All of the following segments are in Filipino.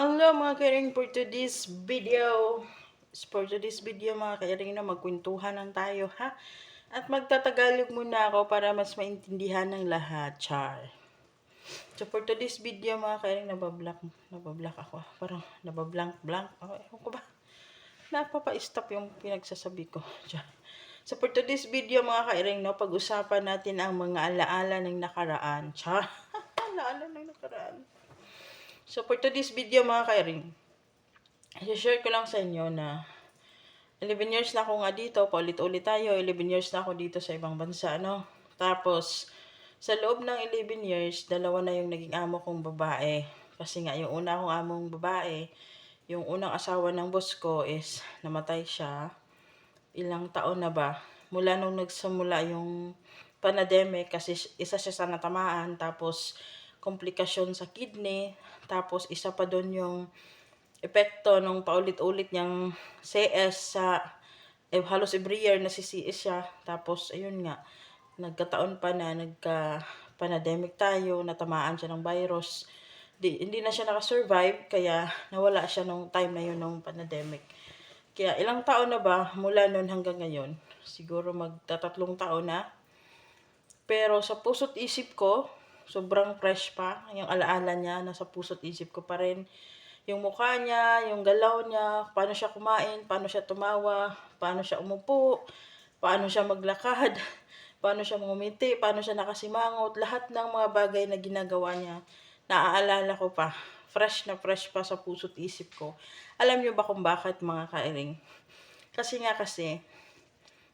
Hello mga kairing for today's video. For today's video mga kairing na magkwentuhan lang tayo ha. At magtatagalog muna ako para mas maintindihan ng lahat. Char. So for today's video mga kairing nabablock, nabablock ako. Parang nabablank blank. Oh, ewan ko ba? Napapa-stop yung pinagsasabi ko. Char. So for today's video mga kairing no, pag-usapan natin ang mga alaala ng nakaraan. Char. alaala ng nakaraan. So, for today's video mga kairing, i-share ko lang sa inyo na 11 years na ako nga dito, paulit-ulit tayo, 11 years na ako dito sa ibang bansa, no? Tapos, sa loob ng 11 years, dalawa na yung naging amo kong babae. Kasi nga, yung una kong among babae, yung unang asawa ng boss ko is namatay siya. Ilang taon na ba? Mula nung nagsimula yung pandemic kasi isa siya sa natamaan tapos komplikasyon sa kidney tapos isa pa doon yung epekto nung paulit-ulit niyang CS sa eh, halos every year nasisiis siya. Tapos ayun nga nagkataon pa na nagka pandemic tayo natamaan siya ng virus. Di, hindi na siya nakasurvive kaya nawala siya nung time na yun nung pandemic. Kaya ilang taon na ba mula noon hanggang ngayon? Siguro magtatatlong taon na. Pero sa puso't isip ko, sobrang fresh pa. Yung alaala niya, nasa puso't isip ko pa rin. Yung mukha niya, yung galaw niya, paano siya kumain, paano siya tumawa, paano siya umupo, paano siya maglakad, paano siya ngumiti, paano siya nakasimangot, lahat ng mga bagay na ginagawa niya, naaalala ko pa. Fresh na fresh pa sa puso't isip ko. Alam niyo ba kung bakit mga kairing? Kasi nga kasi,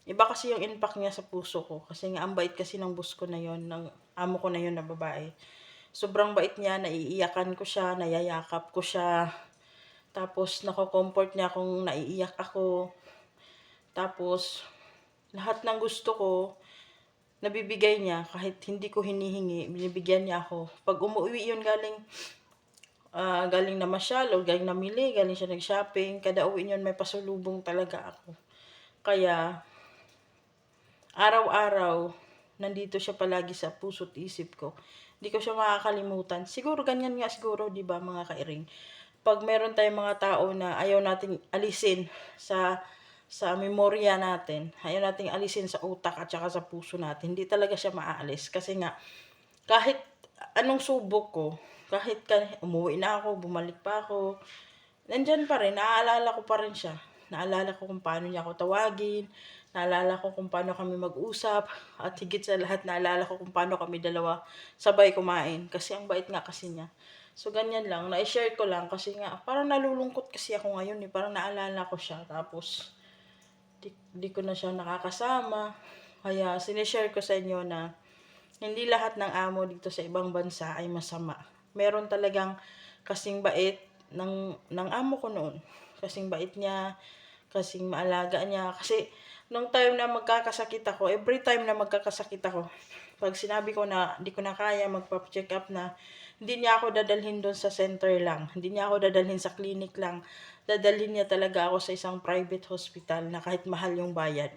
Iba kasi yung impact niya sa puso ko. Kasi nga, ang bait kasi ng boss ko na yon ng amo ko na yon na babae. Sobrang bait niya, naiiyakan ko siya, nayayakap ko siya. Tapos, nako-comfort niya kung naiiyak ako. Tapos, lahat ng gusto ko, nabibigay niya kahit hindi ko hinihingi, binibigyan niya ako. Pag umuwi yun galing ah, galing na masyal o galing namili, galing siya nag-shopping, kada uwi niyon may pasulubong talaga ako. Kaya, araw-araw, nandito siya palagi sa puso't isip ko. Hindi ko siya makakalimutan. Siguro ganyan nga siguro, di ba mga kairing? Pag meron tayong mga tao na ayaw nating alisin sa sa memorya natin, ayaw nating alisin sa utak at saka sa puso natin, hindi talaga siya maaalis. Kasi nga, kahit anong subok ko, kahit ka, umuwi na ako, bumalik pa ako, nandyan pa rin, naaalala ko pa rin siya. Naalala ko kung paano niya ako tawagin, naalala ko kung paano kami mag-usap, at higit sa lahat, naalala ko kung paano kami dalawa sabay kumain. Kasi ang bait nga kasi niya. So, ganyan lang. Na-share ko lang kasi nga, parang nalulungkot kasi ako ngayon eh. Parang naalala ko siya. Tapos, di, di ko na siya nakakasama. Kaya, sinishare ko sa inyo na hindi lahat ng amo dito sa ibang bansa ay masama. Meron talagang kasing bait ng, ng amo ko noon. Kasing bait niya, kasing maalaga niya. Kasi, nung time na magkakasakit ako, every time na magkakasakit ako, pag sinabi ko na di ko na kaya magpa-check up na, hindi niya ako dadalhin doon sa center lang. Hindi niya ako dadalhin sa clinic lang. Dadalhin niya talaga ako sa isang private hospital na kahit mahal yung bayad.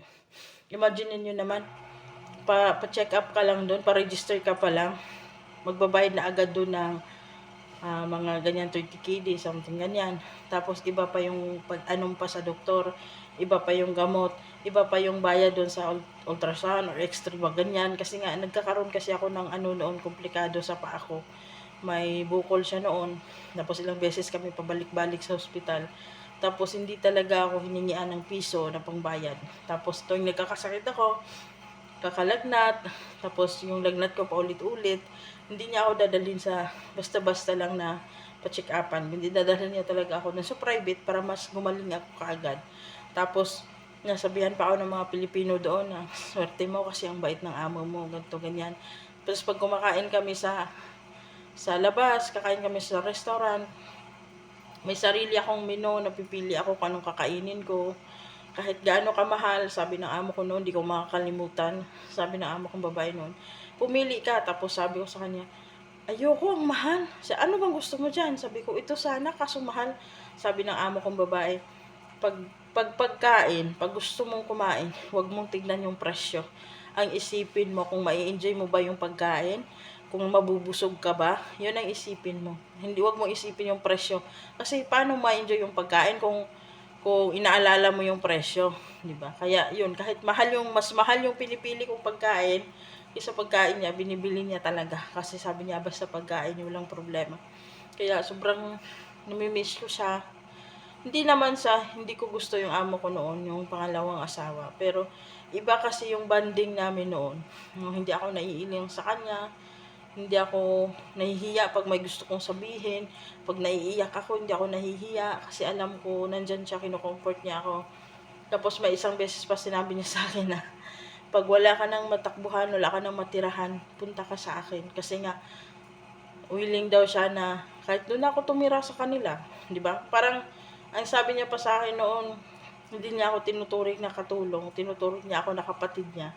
Imagine niyo naman, pa, pa-check up ka lang doon, pa-register ka pa lang, magbabayad na agad doon ng ah, mga ganyan 30 KD, something ganyan. Tapos iba pa yung pag-anom pa sa doktor, iba pa yung gamot, iba pa yung bayad doon sa ul- ultrasound or extra ba ganyan. Kasi nga nagkakaroon kasi ako ng ano noon, komplikado sa paa ko. May bukol siya noon. Tapos ilang beses kami pabalik-balik sa ospital. Tapos hindi talaga ako hiningian ng piso na pangbayad. Tapos tuwing nagkakasakit ako, kakalagnat, tapos yung lagnat ko paulit-ulit, hindi niya ako dadalhin sa basta-basta lang na pa-check upan. Hindi dadalhin niya talaga ako na sa private para mas gumaling ako kaagad. Tapos, nasabihan pa ako ng mga Pilipino doon na swerte mo kasi ang bait ng amo mo, ganito, ganyan. Tapos pag kumakain kami sa sa labas, kakain kami sa restaurant, may sarili akong menu, napipili ako kung anong kakainin ko. Kahit gaano kamahal, sabi ng amo ko noon, di ko makakalimutan. Sabi ng amo kong babae noon, pumili ka. Tapos sabi ko sa kanya, ayoko, ang mahal. Sa ano bang gusto mo dyan? Sabi ko, ito sana, kaso mahal. Sabi ng amo kong babae, pag, pag pagkain, pag gusto mong kumain, huwag mong tignan yung presyo. Ang isipin mo kung mai-enjoy mo ba yung pagkain, kung mabubusog ka ba, yun ang isipin mo. Hindi, wag mo isipin yung presyo. Kasi paano ma-enjoy yung pagkain kung kung inaalala mo yung presyo, di ba? Kaya yun, kahit mahal yung, mas mahal yung pinipili kong pagkain, isa pagkain niya, binibili niya talaga. Kasi sabi niya, basta pagkain, walang problema. Kaya sobrang namimiss ko siya. Hindi naman sa, hindi ko gusto yung amo ko noon, yung pangalawang asawa. Pero, iba kasi yung banding namin noon. Yung hindi ako naiiling sa kanya, hindi ako nahihiya pag may gusto kong sabihin. Pag naiiyak ako, hindi ako nahihiya kasi alam ko, nandyan siya, kinocomfort niya ako. Tapos may isang beses pa sinabi niya sa akin na, pag wala ka ng matakbuhan, wala ka ng matirahan, punta ka sa akin. Kasi nga, willing daw siya na kahit doon ako tumira sa kanila, 'di ba? Parang ang sabi niya pa sa akin noon, hindi niya ako tinuturing na katulong, tinuturing niya ako na kapatid niya.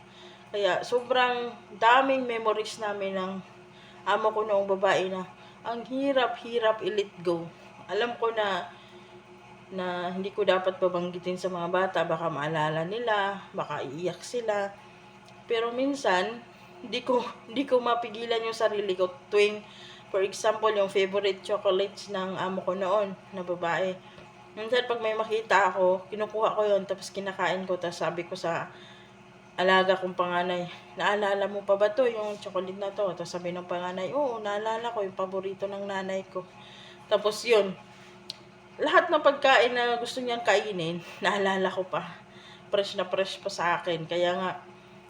Kaya sobrang daming memories namin ng amo ko noong babae na ang hirap-hirap i-let go. Alam ko na na hindi ko dapat babanggitin sa mga bata, baka maalala nila, baka iiyak sila. Pero minsan, hindi ko hindi ko mapigilan yung sarili ko tuwing for example yung favorite chocolates ng amo ko noon na babae. Minsan pag may makita ako, kinukuha ko yon tapos kinakain ko tapos sabi ko sa alaga kong panganay, naalala mo pa ba to yung chocolate na to? Tapos sabi ng panganay, oo, naalala ko yung paborito ng nanay ko. Tapos yun, lahat ng pagkain na gusto niyang kainin, naalala ko pa. Fresh na fresh pa sa akin. Kaya nga,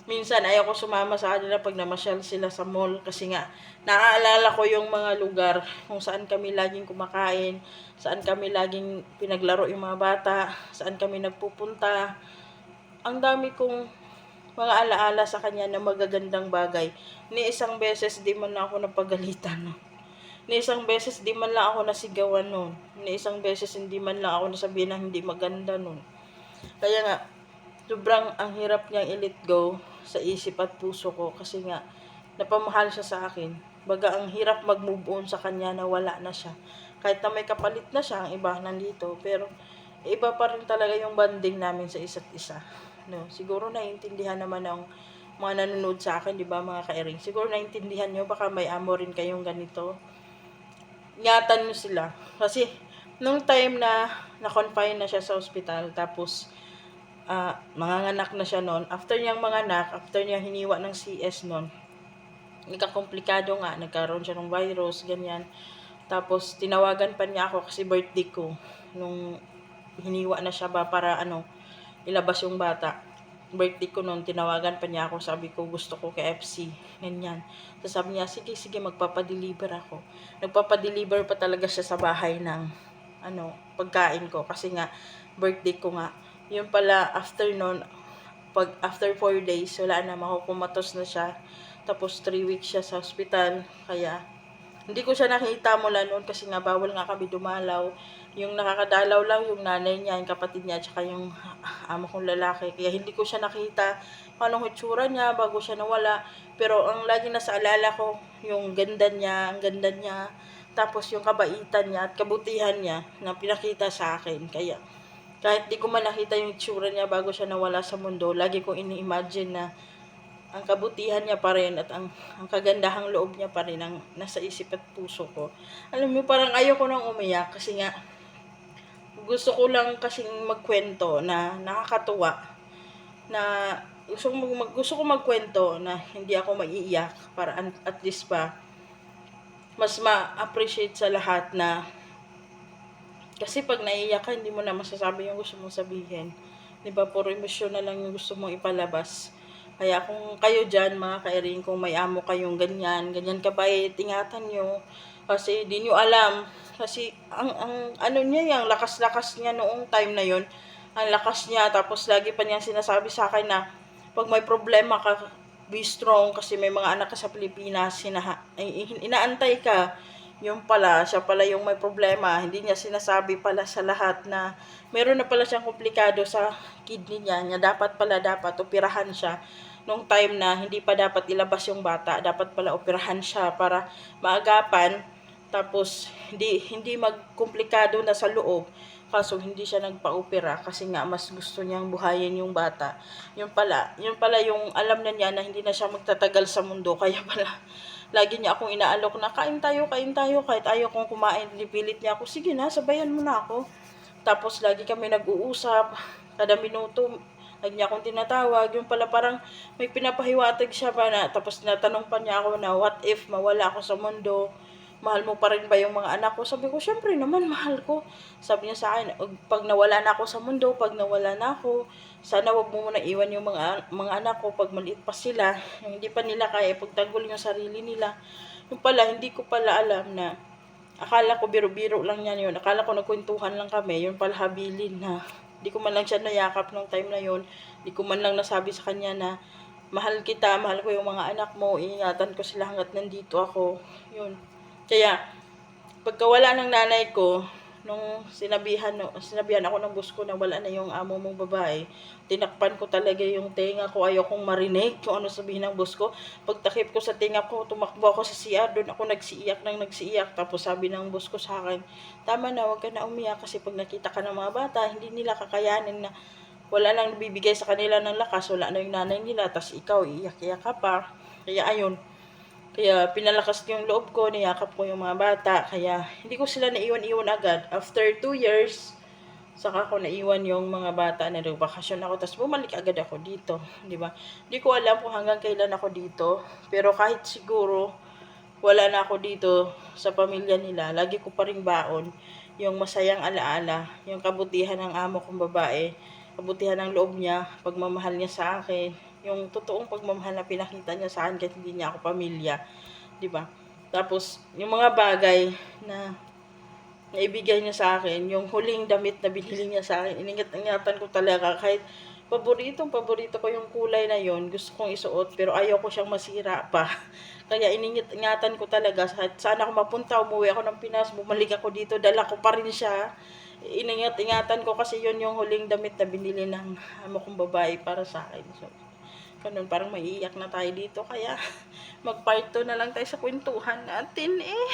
minsan ayaw ko sumama sa kanila pag namasyal sila sa mall kasi nga naaalala ko yung mga lugar kung saan kami laging kumakain, saan kami laging pinaglaro yung mga bata, saan kami nagpupunta. Ang dami kong mga alaala sa kanya na magagandang bagay. Ni isang beses di man ako napagalitan. No? Ni isang beses di man lang ako nasigawan noon. Ni isang beses hindi man lang ako nasabihin na hindi maganda noon. Kaya nga, sobrang ang hirap niyang i-let go sa isip at puso ko kasi nga napamahal siya sa akin. Baga ang hirap mag-move on sa kanya na wala na siya. Kahit na may kapalit na siya, ang iba nandito. Pero iba pa rin talaga yung banding namin sa isa't isa. No, siguro naiintindihan naman ng mga nanonood sa akin, di ba mga ka-ering? Siguro naiintindihan nyo, baka may amo rin kayong ganito. Ingatan nyo sila. Kasi, nung time na na-confine na siya sa ospital, tapos, ah manganganak na siya noon. After niyang manganak, after niya hiniwa ng CS noon, nagkakomplikado nga, nagkaroon siya ng virus, ganyan. Tapos, tinawagan pa niya ako kasi birthday ko. Nung hiniwa na siya ba para ano, ilabas yung bata. Birthday ko noon, tinawagan pa niya ako. Sabi ko, gusto ko KFC. Ganyan. Tapos sabi niya, sige, sige, magpapadeliver ako. Nagpapadeliver pa talaga siya sa bahay ng ano, pagkain ko. Kasi nga, birthday ko nga. Yun pala, after noon, pag after 4 days, wala na, makukumatos na siya. Tapos 3 weeks siya sa hospital. Kaya, hindi ko siya nakita mula noon kasi nga bawal nga kami dumalaw. Yung nakakadalaw lang yung nanay niya, yung kapatid niya, tsaka yung amo kong lalaki. Kaya hindi ko siya nakita kung anong hitsura niya bago siya nawala. Pero ang lagi nasa alala ko, yung ganda niya, ang ganda niya. Tapos yung kabaitan niya at kabutihan niya na pinakita sa akin. Kaya kahit di ko man nakita yung itsura niya bago siya nawala sa mundo, lagi kong ini-imagine na ang kabutihan niya pa rin at ang, ang kagandahang loob niya pa rin ang nasa isip at puso ko. Alam mo, parang ayoko nang umiyak kasi nga gusto ko lang kasing magkwento na nakakatuwa na gusto ko, mag, gusto ko magkwento na hindi ako maiiyak para at least pa mas ma-appreciate sa lahat na kasi pag naiiyak ka, hindi mo na masasabi yung gusto mong sabihin. Di ba, puro emosyon na lang yung gusto mong ipalabas. Kaya kung kayo dyan, mga kairing, kung may amo kayong ganyan, ganyan kabait, ingatan nyo. Kasi di nyo alam. Kasi ang, ang ano niya, yung lakas-lakas niya noong time na yon ang lakas niya. Tapos lagi pa niyang sinasabi sa akin na pag may problema ka, be strong kasi may mga anak ka sa Pilipinas, sinaha, ay, inaantay ka yung pala, siya pala yung may problema. Hindi niya sinasabi pala sa lahat na meron na pala siyang komplikado sa kidney niya. Niya dapat pala dapat operahan siya nung time na hindi pa dapat ilabas yung bata. Dapat pala operahan siya para maagapan. Tapos hindi hindi magkomplikado na sa loob. Kaso hindi siya nagpa-opera kasi nga mas gusto niyang buhayin yung bata. Yung pala, yung pala yung alam na niya na hindi na siya magtatagal sa mundo kaya pala lagi niya akong inaalok na kain tayo, kain tayo, kahit ayaw kong kumain, pinipilit niya ako, sige na, sabayan mo na ako. Tapos lagi kami nag-uusap, kada minuto, lagi niya akong tinatawag, yung pala parang may pinapahiwatig siya ba na, tapos natanong pa niya ako na what if mawala ako sa mundo, mahal mo pa rin ba yung mga anak ko? Sabi ko, syempre naman, mahal ko. Sabi niya sa akin, "Ug- pag nawala na ako sa mundo, pag nawala na ako, sana wag mo muna iwan yung mga, mga anak ko pag maliit pa sila. Hindi pa nila kaya ipagtanggol yung sarili nila. Yung pala, hindi ko pala alam na akala ko biro-biro lang yan yun. Akala ko nagkwentuhan lang kami. Yun pala habilin na hindi ko man lang siya nayakap nung time na yun. Hindi ko man lang nasabi sa kanya na mahal kita, mahal ko yung mga anak mo, iingatan ko sila hanggat nandito ako. Yun. Kaya, pagka wala ng nanay ko, nung sinabihan, no, sinabihan ako ng boss ko na wala na yung amo mong babae, tinakpan ko talaga yung tenga ko, ayaw kong marinig kung ano sabihin ng boss ko. Pagtakip ko sa tenga ko, tumakbo ako sa CR, doon ako nagsiiyak nang nagsiiyak. Tapos sabi ng boss ko sa akin, tama na, huwag ka na umiyak kasi pag nakita ka ng mga bata, hindi nila kakayanin na wala nang bibigay sa kanila ng lakas, wala na yung nanay nila, tas ikaw, iiyak-iyak ka pa. Kaya ayun, kaya pinalakas yung loob ko, niyakap ko yung mga bata. Kaya hindi ko sila naiwan-iwan agad. After two years, saka ko naiwan yung mga bata na nagbakasyon ako. Tapos bumalik agad ako dito. Di ba? Hindi ko alam kung hanggang kailan ako dito. Pero kahit siguro, wala na ako dito sa pamilya nila. Lagi ko pa rin baon yung masayang alaala, yung kabutihan ng amo kong babae, kabutihan ng loob niya, pagmamahal niya sa akin, yung totoong pagmamahal na pinakita niya sa akin kahit hindi niya ako pamilya, 'di ba? Tapos yung mga bagay na naibigay niya sa akin, yung huling damit na binili niya sa akin, iningatan ko talaga kahit paboritong paborito ko yung kulay na yon gusto kong isuot pero ayaw ko siyang masira pa. Kaya iningatan ko talaga saan ako mapunta umuwi ako ng Pinas bumalik ako dito dala ko pa rin siya. Iningat-ingatan ko kasi yon yung huling damit na binili ng amo kong babae para sa akin. So ganun parang maiiyak na tayo dito kaya mag part 2 na lang tayo sa kwentuhan natin eh